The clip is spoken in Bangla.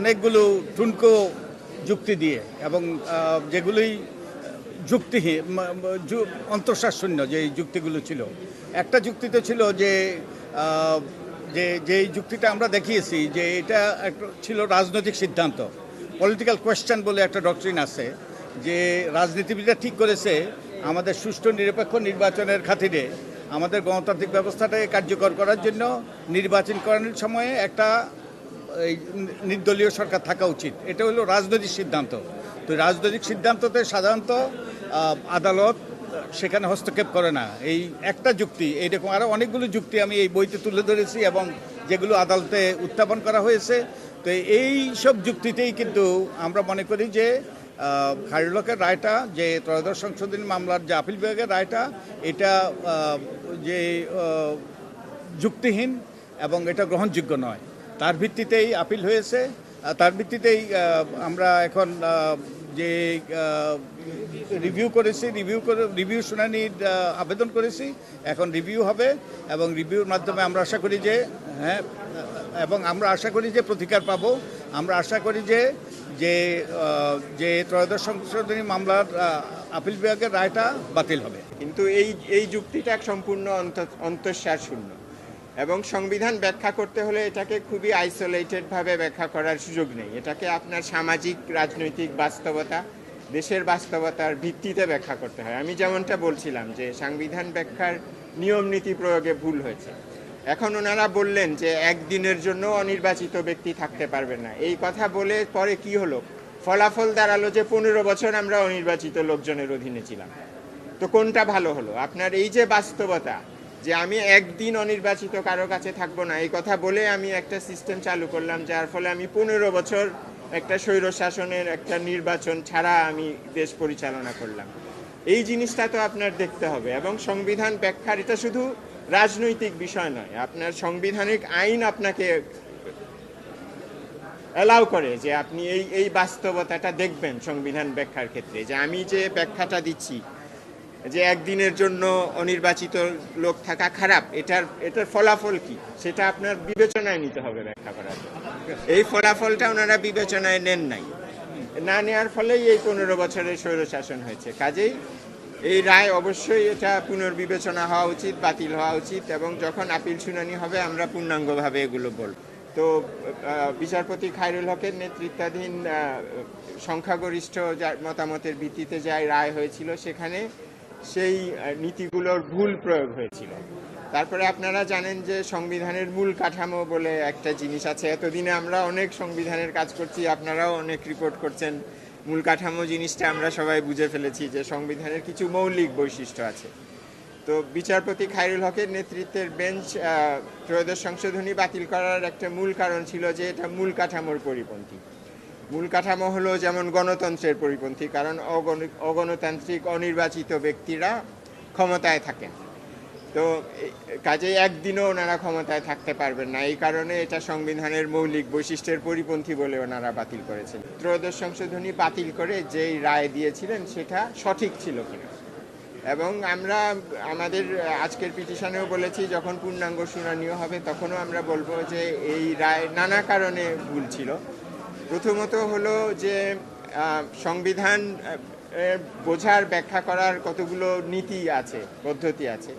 অনেকগুলো ঠুনকো যুক্তি দিয়ে এবং যেগুলোই যুক্তিহীন, ম- যু- যুক্তিগুলো ছিল। একটা যুক্তিতে ছিল যে যে যে যুক্তিটা আমরা দেখিয়েছি যে এটা ছিল রাজনৈতিক সিদ্ধান্ত। পলিটিক্যাল কোয়েশ্চেন বলে একটা ডক্টরিন আছে যে রাজনীতিবিদরা ঠিক করেছে আমাদের সুষ্ঠু নিরপেক্ষ নির্বাচনের খাতিরে আমাদের গণতান্ত্রিক ব্যবস্থাটাকে কার্যকর করার জন্য নির্বাচন করানোর সময়ে একটা এই নির্দলীয় সরকার থাকা উচিত। এটা হলো রাজনৈতিক সিদ্ধান্ত। তো রাজনৈতিক সিদ্ধান্ততে সাধারণত আদালত সেখানে হস্তক্ষেপ করে না। এই একটা যুক্তি এইরকম আরও অনেকগুলো যুক্তি আমি এই বইতে তুলে ধরেছি এবং যেগুলো আদালতে উত্থাপন করা হয়েছে। তো এই সব যুক্তিতেই কিন্তু আমরা মনে করি যে আহ, খায়রুলকের রায়টা যে ত্রয়োদশ সংশোধনী মামলার যে আপিল বিভাগের রায়টা এটা যে যুক্তিহীন এবং এটা গ্রহণযোগ্য নয়। তার ভিত্তিতেই আপিল হয়েছে। তার ভিত্তিতেই আমরা এখন যে রিভিউ করেছি, রিভিউ করে, রিভিউ শুনানির আবেদন করেছি, এখন রিভিউ হবে এবং রিভিউর মাধ্যমে আমরা আশা করি যে হ্যাঁ এবং আমরা আশা করি যে প্রতিকার পাবো। আমরা আশা করি যে যে যে ত্রয়োদশ সংশোধনী মামলার আপিল বিভাগের রায়টা বাতিল হবে। কিন্তু এই এই যুক্তিটা সম্পূর্ণ অন্ত- অন্তঃসার শূন্য এবং সংবিধান ব্যাখ্যা করতে হলে এটাকে খুবই আইসোলেটেড ভাবে ব্যাখ্যা করার সুযোগ নেই। এটাকে আপনার সামাজিক, রাজনৈতিক বাস্তবতা, দেশের বাস্তবতার ভিত্তিতে ব্যাখ্যা করতে হয়। আমি যেমনটা বলছিলাম যে সংবিধান ব্যাখ্যার নিয়ম নীতি প্রয়োগে ভুল হয়েছে। এখন ওনারা বললেন যে একদিনের জন্য অনির্বাচিত ব্যক্তি থাকতে পারবে না। এই কথা বলে পরে কি হলো? ফলাফল দাঁড়াল যে পনেরো বছর আমরা অনির্বাচিত লোকজনের অধীনে ছিলাম। তো কোনটা ভালো হলো? আপনার এই যে বাস্তবতা যে আমি একদিন অনির্বাচিত কারও কাছে থাকব না। এই কথা বলে আমি একটা সিস্টেম চালু করলাম, যার ফলে আমি পনেরো বছর একটা স্বৈর শাসনের একটা নির্বাচন ছাড়া আমি দেশ পরিচালনা করলাম। এই জিনিসটা তো আপনার দেখতে হবে এবং সংবিধান ব্যাখ্যার, এটা শুধু রাজনৈতিক বিষয় নয়, আপনার সাংবিধানিক আইন আপনাকে অ্যালাউ করে যে আপনি এই এই বাস্তবতাটা দেখবেন সংবিধান ব্যাখ্যার ক্ষেত্রে। যে আমি যে ব্যাখ্যাটা দিচ্ছি যে একদিনের জন্য অনির্বাচিত লোক থাকা খারাপ, এটার এটার ফলাফল কি? সেটা আপনার বিবেচনায় নিতে হবে ব্যাখ্যা করার এই ফলাফলটা ওনারা বিবেচনায় নেন নাই। না নেওয়ার ফলেই এই পনেরো বছরের স্বৈরশাসন হয়েছে। কাজেই এই রায় অবশ্যই এটা পুনর্বিবেচনা হওয়া উচিত, বাতিল হওয়া উচিত এবং যখন আপিল শুনানি হবে আমরা পূর্ণাঙ্গভাবে এগুলো বলব। তো বিচারপতি খায়রুল হকের নেতৃত্বাধীন সংখ্যাগরিষ্ঠ মতামতের ভিত্তিতে যে রায় হয়েছিল সেখানে সেই নীতিগুলোর ভুল প্রয়োগ হয়েছিল। তারপরে আপনারা জানেন যে সংবিধানের মূল কাঠামো বলে একটা জিনিস আছে। এতদিনে আমরা অনেক সংবিধানের কাজ করছি, আপনারাও অনেক রিপোর্ট করছেন। মূল কাঠামো জিনিসটা আমরা সবাই বুঝে ফেলেছি যে সংবিধানের কিছু মৌলিক বৈশিষ্ট্য আছে। তো বিচারপতি খায়রুল হকের নেতৃত্বের বেঞ্চ ত্রয়োদশ সংশোধনী বাতিল করার একটা মূল কারণ ছিল যে এটা মূল কাঠামোর পরিপন্থী। মূল কাঠামো হলো যেমন গণতন্ত্রের পরিপন্থী, কারণ অগণ- অগণতান্ত্রিক অনির্বাচিত ব্যক্তিরা ক্ষমতায় থাকেন। তো কাজেই একদিনও ওনারা ক্ষমতায় থাকতে পারবেন না। এই কারণে এটা সংবিধানের মৌলিক বৈশিষ্ট্যের পরিপন্থী বলে ওনারা বাতিল করেছেন। ত্রয়োদশ সংশোধনী বাতিল করে যেই রায় দিয়েছিলেন, সেটা সঠিক ছিল কিনা। এবং আমরা, আমাদের আজকের পিটিশনেও বলেছি, যখন পূর্ণাঙ্গ শুনানিও হবে, তখনও আমরা বলব যে এই রায় নানা কারণে ভুল ছিল। প্রথমত হলো যে সংবিধান বোঝার ব্যাখ্যা করার কতগুলো নীতি আছে পদ্ধতি আছে।